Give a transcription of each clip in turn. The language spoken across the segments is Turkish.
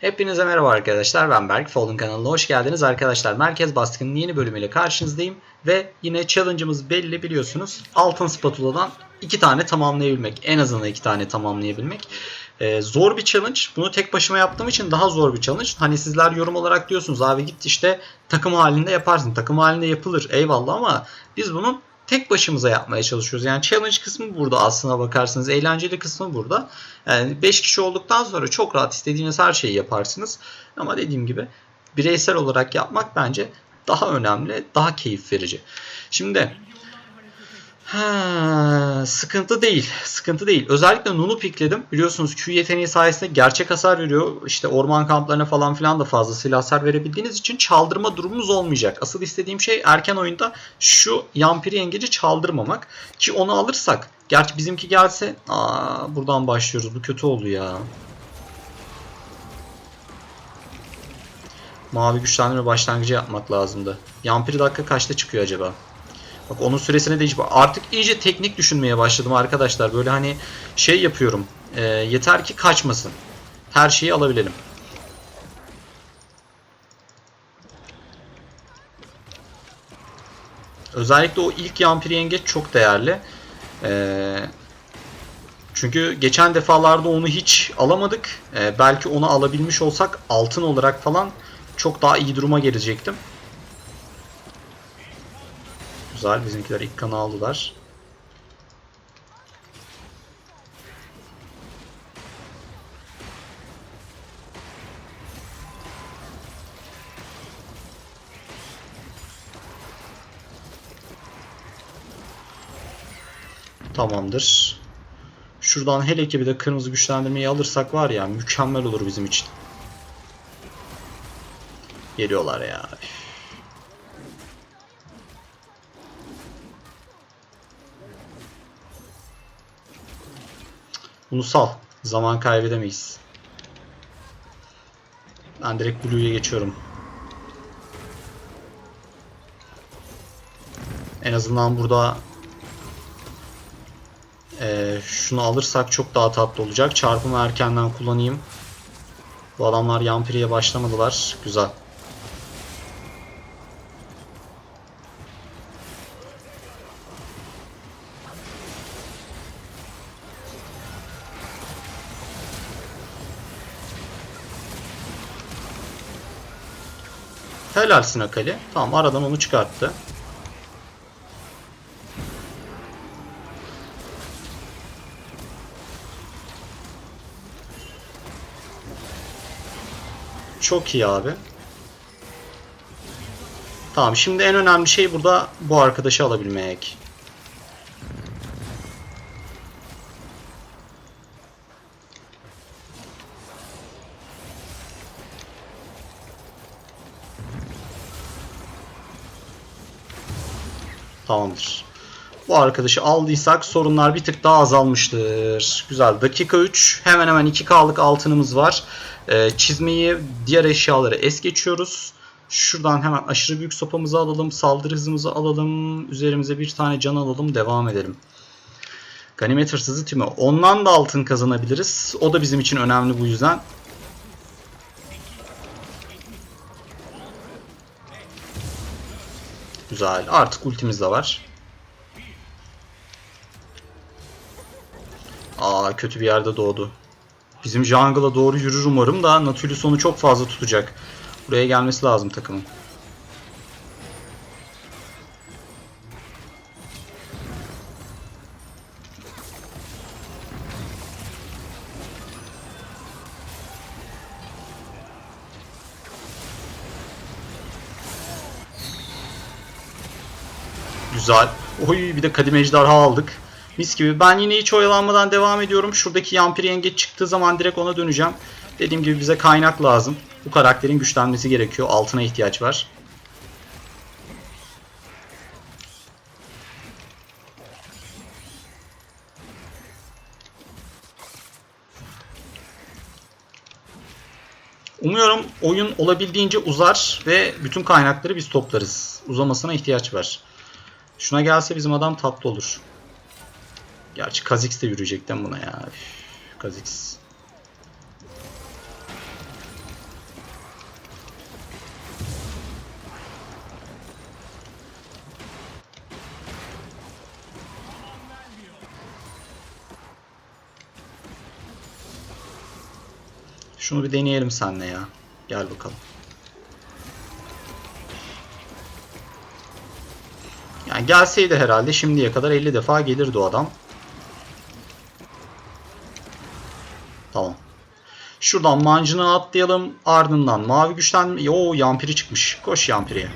Hepinize merhaba arkadaşlar. Ben Berk. Fallen kanalına hoş geldiniz arkadaşlar. Merkez baskının yeni bölümüyle karşınızdayım. Ve yine challenge'ımız belli biliyorsunuz. Altın spatula'dan iki tane tamamlayabilmek. En azından iki tane tamamlayabilmek. Ee, zor bir challenge. Bunu tek başıma yaptığım için daha zor bir challenge. Hani sizler yorum olarak diyorsunuz abi git işte takım halinde yaparsın. Takım halinde yapılır eyvallah ama biz bunu tek başımıza yapmaya çalışıyoruz. Yani challenge kısmı burada aslına bakarsanız. Eğlenceli kısmı burada. Yani 5 kişi olduktan sonra çok rahat istediğiniz her şeyi yaparsınız. Ama dediğim gibi bireysel olarak yapmak bence daha önemli, daha keyif verici. Şimdi Ha, sıkıntı değil. Sıkıntı değil. Özellikle Nunu pikledim. Biliyorsunuz Q yeteneği sayesinde gerçek hasar veriyor. İşte orman kamplarına falan filan da fazlasıyla hasar verebildiğiniz için çaldırma durumunuz olmayacak. Asıl istediğim şey erken oyunda şu Yampiri Yengeci çaldırmamak. Ki onu alırsak. Gerçi bizimki gelse. Aa, buradan başlıyoruz. Bu kötü oldu ya. Mavi güçlendirme başlangıcı yapmak lazımdı. Yampiri dakika kaçta çıkıyor acaba? Bak onun süresine de hiç artık iyice teknik düşünmeye başladım arkadaşlar. Böyle hani şey yapıyorum. E, yeter ki kaçmasın. Her şeyi alabilelim. Özellikle o ilk yampiri yengeç çok değerli. E, çünkü geçen defalarda onu hiç alamadık. E, belki onu alabilmiş olsak altın olarak falan çok daha iyi duruma gelecektim. Güzel. Bizimkiler ilk kanı aldılar. Tamamdır. Şuradan hele ki bir de kırmızı güçlendirmeyi alırsak var ya mükemmel olur bizim için. Geliyorlar ya. Bunu sal. Zaman kaybedemeyiz. Ben direkt Blue'ya geçiyorum. En azından burada e, şunu alırsak çok daha tatlı olacak. Çarpımı erkenden kullanayım. Bu adamlar Yampiri'ye başlamadılar. Güzel. Helalsin Akali. Tamam aradan onu çıkarttı. Çok iyi abi. Tamam şimdi en önemli şey burada bu arkadaşı alabilmek. Tamamdır. Bu arkadaşı aldıysak sorunlar bir tık daha azalmıştır. Güzel. Dakika 3. Hemen hemen 2K'lık altınımız var. Ee, çizmeyi, diğer eşyaları es geçiyoruz. Şuradan hemen aşırı büyük sopamızı alalım. Saldırı hızımızı alalım. Üzerimize bir tane can alalım. Devam edelim. Ganimet hırsızı tümü. Ondan da altın kazanabiliriz. O da bizim için önemli bu yüzden. Güzel. Artık ultimiz de var. Aa kötü bir yerde doğdu. Bizim jungle'a doğru yürür umarım da Nautilus onu çok fazla tutacak. Buraya gelmesi lazım takımın. Güzel. Oy bir de kadim ejderha aldık. Mis gibi. Ben yine hiç oyalanmadan devam ediyorum. Şuradaki yampir yengeç çıktığı zaman direkt ona döneceğim. Dediğim gibi bize kaynak lazım. Bu karakterin güçlenmesi gerekiyor. Altına ihtiyaç var. Umuyorum oyun olabildiğince uzar ve bütün kaynakları biz toplarız. Uzamasına ihtiyaç var. Şuna gelse bizim adam tatlı olur. Gerçi Kazix de yürüyecekten buna ya. Üf, Kazix. Şunu bir deneyelim senle ya. Gel bakalım. Yani gelseydi herhalde şimdiye kadar 50 defa gelirdi o adam. Tamam. Şuradan mancını atlayalım. Ardından mavi güçten... Oo yampiri çıkmış. Koş yampiriye.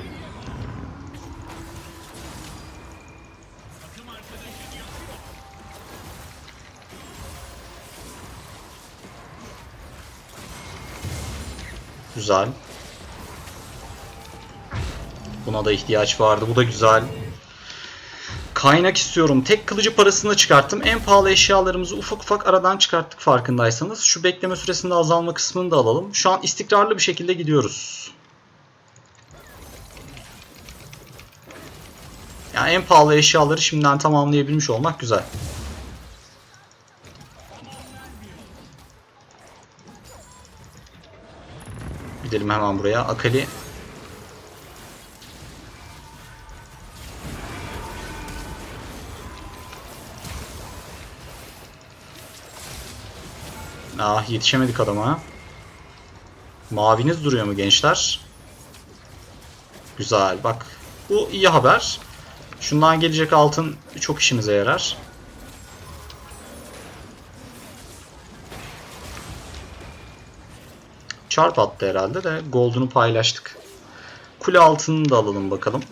Güzel. Buna da ihtiyaç vardı. Bu da güzel. Kaynak istiyorum. Tek kılıcı parasını çıkarttım. En pahalı eşyalarımızı ufak ufak aradan çıkarttık farkındaysanız. Şu bekleme süresinde azalma kısmını da alalım. Şu an istikrarlı bir şekilde gidiyoruz. Yani en pahalı eşyaları şimdiden tamamlayabilmiş olmak güzel. Gidelim hemen buraya. Akali Ah yetişemedik adama. Maviniz duruyor mu gençler? Güzel bak. Bu iyi haber. Şundan gelecek altın çok işimize yarar. Çarp attı herhalde de gold'unu paylaştık. Kule altını da alalım bakalım.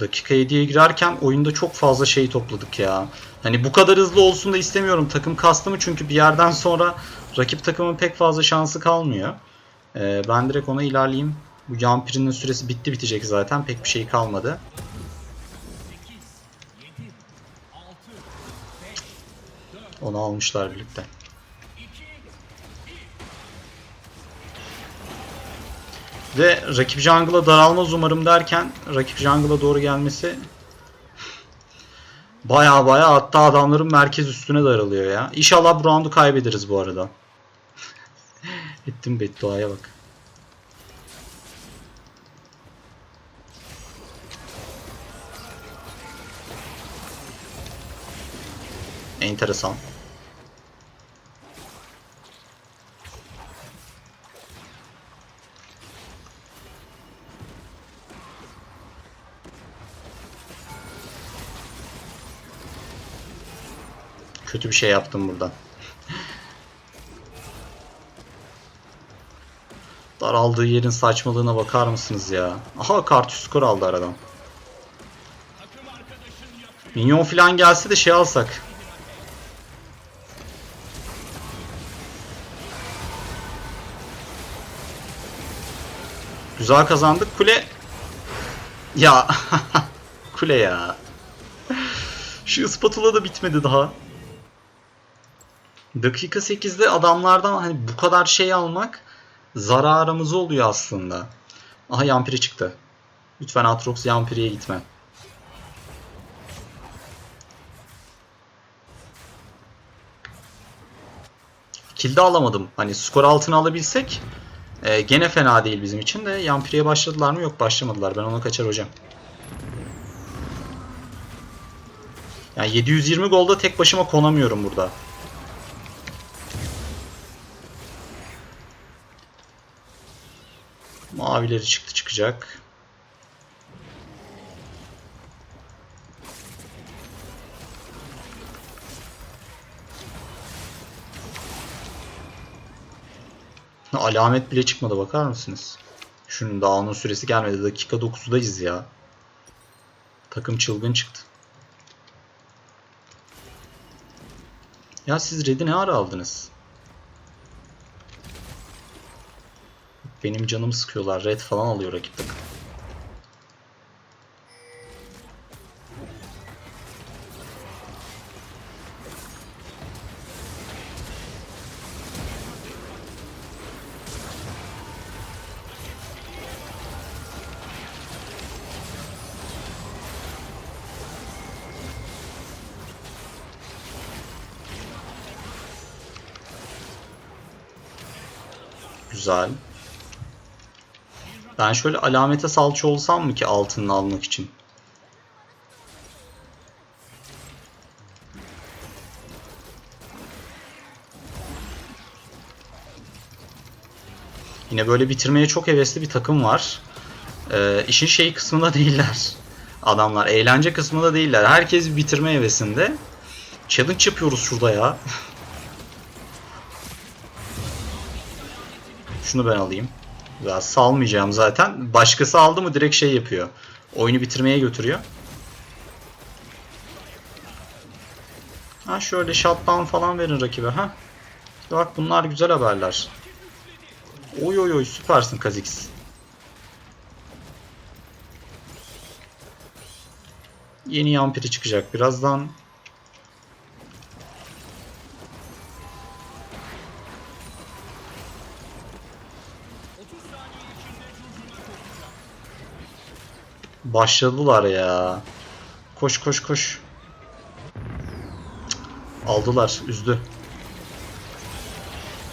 Dakika 7'ye girerken oyunda çok fazla şey topladık ya. Hani bu kadar hızlı olsun da istemiyorum takım kastımı çünkü bir yerden sonra rakip takımın pek fazla şansı kalmıyor. Ee, ben direkt ona ilerleyeyim. Bu Yampiri'nin süresi bitti bitecek zaten. Pek bir şey kalmadı. Onu almışlar birlikte. Ve rakip jungle'a daralmaz umarım derken rakip jungle'a doğru gelmesi baya baya hatta adamların merkez üstüne daralıyor ya. İnşallah bu roundu kaybederiz bu arada. Ettim bedduaya bak. Enteresan. Kötü bir şey yaptım buradan. Daraldığı yerin saçmalığına bakar mısınız ya? Aha kart skor aldı aradan. Minyon falan gelse de şey alsak. Güzel kazandık. Kule... Ya... Kule ya. Şu spatula da bitmedi daha. Dakika 8'de adamlardan hani bu kadar şey almak zararımız oluyor aslında. Aha Yampiri çıktı. Lütfen Atrox Yampiri'ye gitme. Kill de alamadım. Hani skor altına alabilsek e, gene fena değil bizim için de. Yampiri'ye başladılar mı? Yok başlamadılar. Ben ona kaçar hocam. Yani 720 golda tek başıma konamıyorum burada. Mavileri çıktı çıkacak. Alamet bile çıkmadı bakar mısınız? Şunun daha onun süresi gelmedi. Dakika 9'dayız ya. Takım çılgın çıktı. Ya siz Red'i ne ara aldınız? Benim canımı sıkıyorlar. Red falan alıyor rakip takım. Güzel. Ben şöyle alamete salça olsam mı ki altını almak için? Yine böyle bitirmeye çok hevesli bir takım var. Ee, işin şey kısmında değiller. Adamlar eğlence kısmında değiller. Herkes bitirme hevesinde. Challenge yapıyoruz şurada ya. Şunu ben alayım. Ya salmayacağım zaten. Başkası aldı mı direkt şey yapıyor. Oyunu bitirmeye götürüyor. Ha şöyle shutdown falan verin rakibe ha. Bak bunlar güzel haberler. Oy oy oy süpersin Kazix. Yeni yampiri çıkacak birazdan. Başladılar ya. Koş koş koş. Aldılar. Üzdü.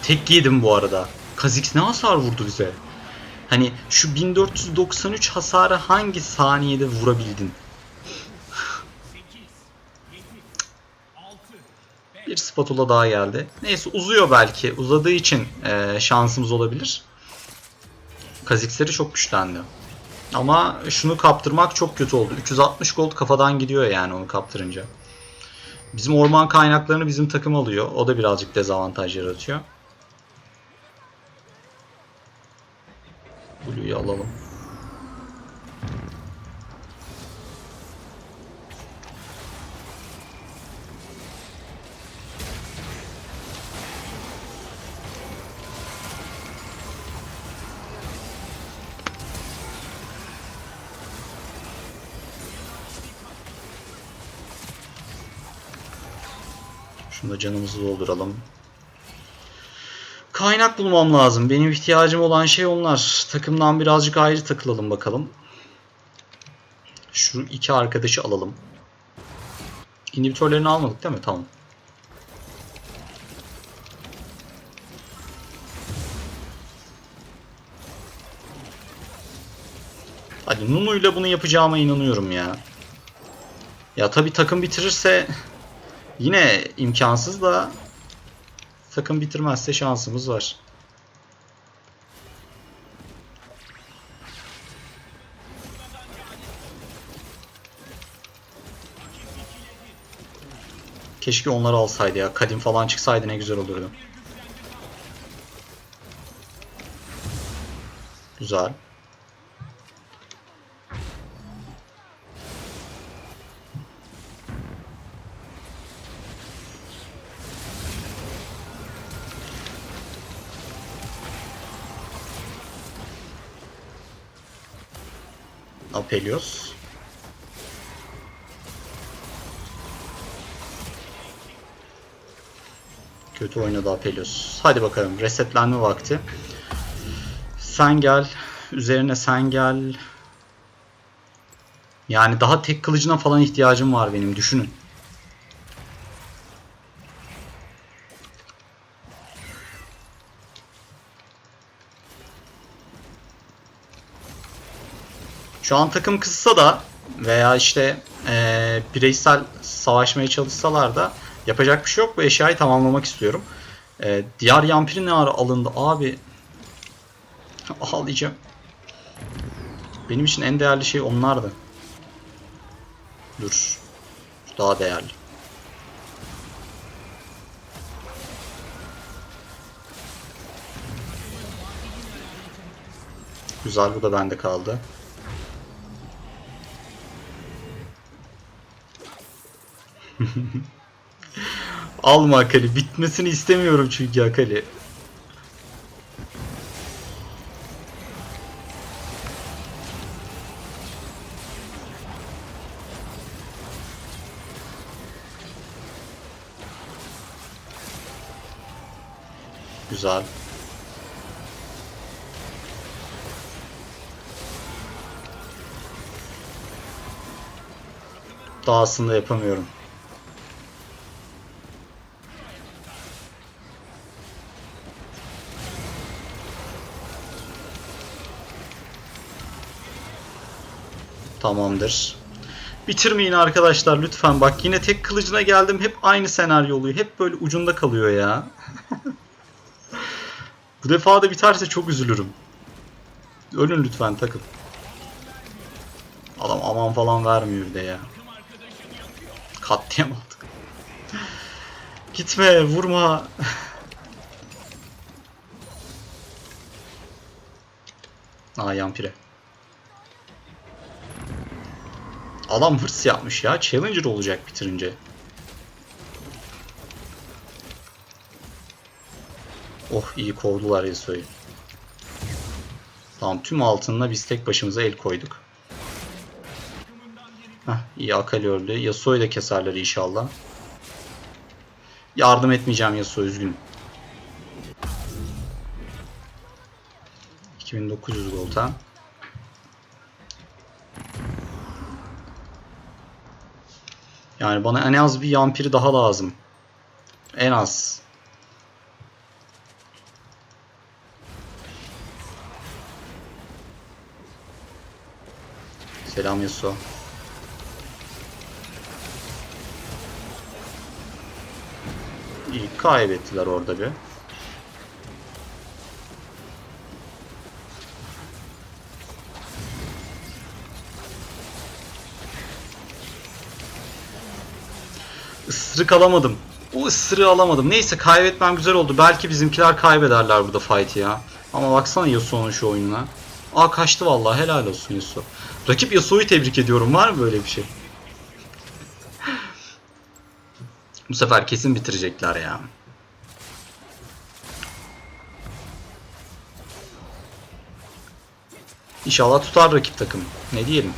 Tek yedim bu arada. Kha'Zix ne hasar vurdu bize? Hani şu 1493 hasarı hangi saniyede vurabildin? Bir spatula daha geldi. Neyse uzuyor belki. Uzadığı için e, şansımız olabilir. Kha'Zix'leri çok güçlendi. Ama şunu kaptırmak çok kötü oldu. 360 gold kafadan gidiyor yani onu kaptırınca. Bizim orman kaynaklarını bizim takım alıyor. O da birazcık dezavantaj yaratıyor. Blue'yu alalım. Şunu canımızı dolduralım. Kaynak bulmam lazım. Benim ihtiyacım olan şey onlar. Takımdan birazcık ayrı takılalım bakalım. Şu iki arkadaşı alalım. İnhibitörlerini almadık değil mi? Tamam. Hadi Nunu ile bunu yapacağıma inanıyorum ya. Ya tabi takım bitirirse yine imkansız da takım bitirmezse şansımız var. Keşke onları alsaydı ya. Kadim falan çıksaydı ne güzel olurdu. Güzel. Apelios. Kötü oynadı Apelios. Hadi bakalım resetlenme vakti. Sen gel. Üzerine sen gel. Yani daha tek kılıcına falan ihtiyacım var benim düşünün. Şu an takım kızsa da veya işte eee, bireysel savaşmaya çalışsalar da yapacak bir şey yok. Bu eşyayı tamamlamak istiyorum. Eee diğer yampiri ne ara alındı abi? Ağlayacağım. Benim için en değerli şey onlardı. Dur. Daha değerli. Güzel bu da bende kaldı. Alma Akali. Bitmesini istemiyorum çünkü Akali. Güzel. Dahasını da yapamıyorum. Tamamdır. Bitirmeyin arkadaşlar lütfen. Bak yine tek kılıcına geldim. Hep aynı senaryo oluyor. Hep böyle ucunda kalıyor ya. Bu defa da biterse çok üzülürüm. Ölün lütfen takım. Adam aman falan vermiyor de ya. Katliam aldık. Gitme vurma. Aa yampire. Adam hırs yapmış ya. Challenger olacak bitirince. Oh iyi kovdular Yasuo'yu. Tamam tüm altınla biz tek başımıza el koyduk. Heh, iyi Akali öldü. Yasuo'yu da keserler inşallah. Yardım etmeyeceğim Yasuo üzgünüm. 2900 gold'a. Yani bana en az bir yampiri daha lazım. En az. Selam Yasuo. İyi kaybettiler orada bir. Isırık alamadım. O ısırığı alamadım. Neyse kaybetmem güzel oldu. Belki bizimkiler kaybederler burada fight'i ya. Ama baksana Yasuo'nun şu oyununa. Aa kaçtı vallahi helal olsun Yasuo. Rakip Yasuo'yu tebrik ediyorum. Var mı böyle bir şey? Bu sefer kesin bitirecekler ya. İnşallah tutar rakip takım. Ne diyelim.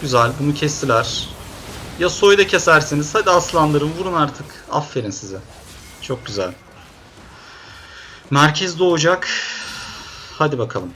Güzel. Bunu kestiler. Yasuo'yu da kesersiniz. Hadi aslanlarım vurun artık. Aferin size. Çok güzel. Merkez doğacak. Hadi bakalım.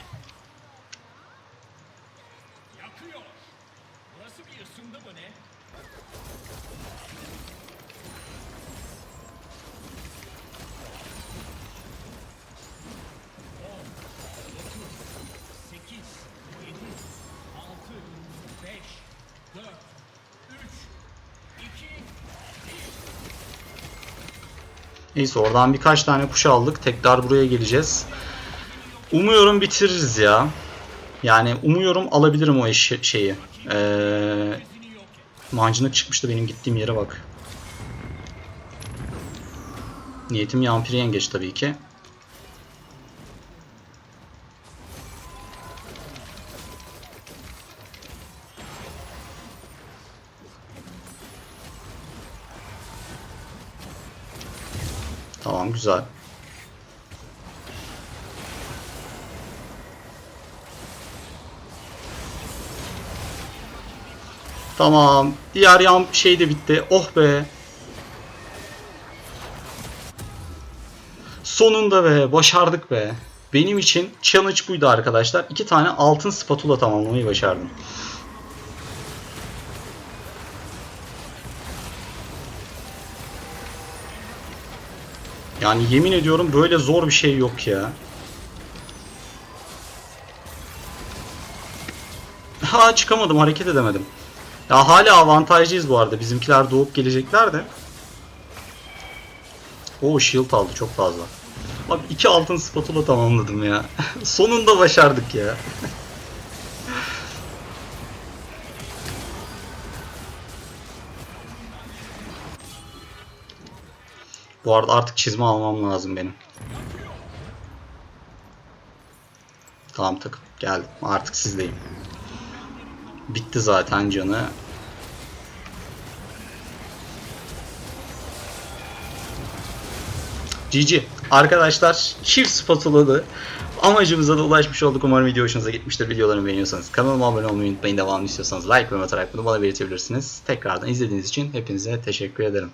Neyse oradan birkaç tane kuş aldık. Tekrar buraya geleceğiz. Umuyorum bitiririz ya. Yani umuyorum alabilirim o eşi, şeyi. Ee, mancınık çıkmıştı benim gittiğim yere bak. Niyetim yampiri yengeç tabii ki. Güzel. Tamam. Diğer yan şey de bitti. Oh be. Sonunda be. Başardık be. Benim için challenge buydu arkadaşlar. İki tane altın spatula tamamlamayı başardım. Yani yemin ediyorum böyle zor bir şey yok ya. Ha çıkamadım hareket edemedim. Ya hala avantajlıyız bu arada. Bizimkiler doğup gelecekler de. O shield aldı çok fazla. Abi iki altın spatula tamamladım ya. Sonunda başardık ya. Bu arada artık çizme almam lazım benim. Tamam takım geldim. Artık sizdeyim. Bitti zaten canı. GG. Arkadaşlar çift spatuladı. Amacımıza da ulaşmış olduk. Umarım video hoşunuza gitmiştir. Videolarımı beğeniyorsanız kanalıma abone olmayı unutmayın. Devamlı istiyorsanız like ve atarak bunu bana belirtebilirsiniz. Tekrardan izlediğiniz için hepinize teşekkür ederim.